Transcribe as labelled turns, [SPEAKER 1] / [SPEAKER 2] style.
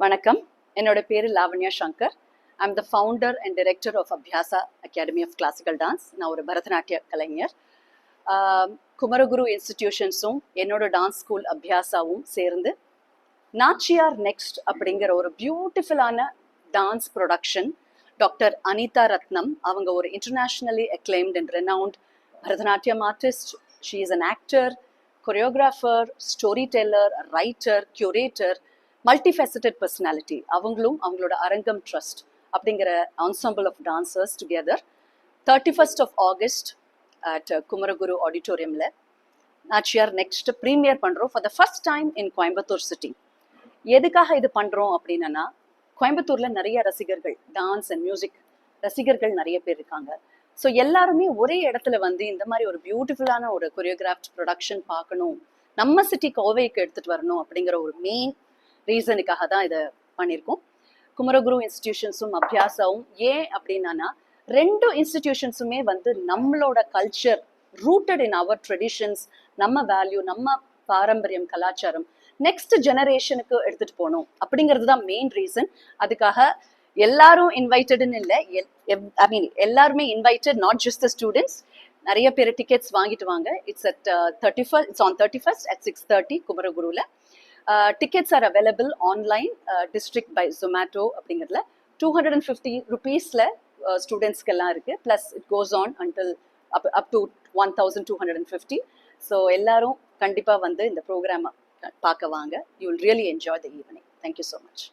[SPEAKER 1] வணக்கம். என்னோட பேரு Lavanya Shankar. I'm the founder and director of Abhyasa academy of classical dance நான் ஒரு பரதநாட்டிய கலைஞர். குமரகுரு இன்ஸ்டிடியூஷன்ஸும் என்னோட டான்ஸ் ஸ்கூல் அபியாசாவும் சேர்ந்து நாச்சியார் நெக்ஸ்ட் அப்படிங்கிற ஒரு பியூட்டிஃபுல்லான dance production doctor Anitha Ratnam அவங்க ஒரு internationally acclaimed and renowned Bharatanatyam artist she is an actor choreographer storyteller writer curator multifaceted personality அவங்களும் அவங்களோட அரங்கம் ட்ரஸ்ட் அப்படிங்கிற ensemble of dancers together thirty first of August at Kumaraguru ஆடிட்டோரியமில் Nachiyar next premiere பண்ணுறோம் for the first time in Coimbatore city எதுக்காக இது பண்ணுறோம் அப்படின்னா கோயம்புத்தூரில் நிறைய ரசிகர்கள் டான்ஸ் அண்ட் மியூசிக் ரசிகர்கள் நிறைய பேர் இருக்காங்க. ஸோ எல்லாருமே ஒரே இடத்துல வந்து இந்த மாதிரி ஒரு பியூட்டிஃபுல்லான ஒரு கொரியோகிராஃப்ட் ப்ரொடக்ஷன் பார்க்கணும். நம்ம சிட்டி கோவைக்கு எடுத்துகிட்டு வரணும் அப்படிங்கிற ஒரு மெயின் ரீசனுக்காக தான் இதை பண்ணியிருக்கோம். குமரகுரு இன்ஸ்டிடியூஷன்ஸும் அபியாசாவும் ஏன் அப்படின்னா ரெண்டு இன்ஸ்டிடியூஷன்ஸுமே வந்து நம்மளோட culture rooted in our traditions நம்ம வேல்யூ நம்ம பாரம்பரியம் கலாச்சாரம் நெக்ஸ்ட் ஜெனரேஷனுக்கு எடுத்துட்டு போகணும் அப்படிங்கிறது தான் மெயின் ரீசன் அதுக்காக எல்லாரும் இன்வைட்டடுன்னு இல்லை ஐ மீன் எல்லாருமே invited not just the students நிறைய பேர் டிக்கெட்ஸ் வாங்கிட்டு வாங்க. It's at thirty first it's on thirty first at six thirty குமரகுருவில் tickets are available online district by Zomato அப்படிங்கிறதுல. டூ ஹண்ட்ரட் அண்ட் ஃபிஃப்டி ருபீஸில் ஸ்டூடெண்ட்ஸ்க்கெல்லாம் இருக்குது plus it goes on until up up to one thousand two hundred and fifty so எல்லாரும் கண்டிப்பாக வந்து இந்த ப்ரோக்ராமை பார்க்க வாங்க. You will really enjoy the evening thank you so much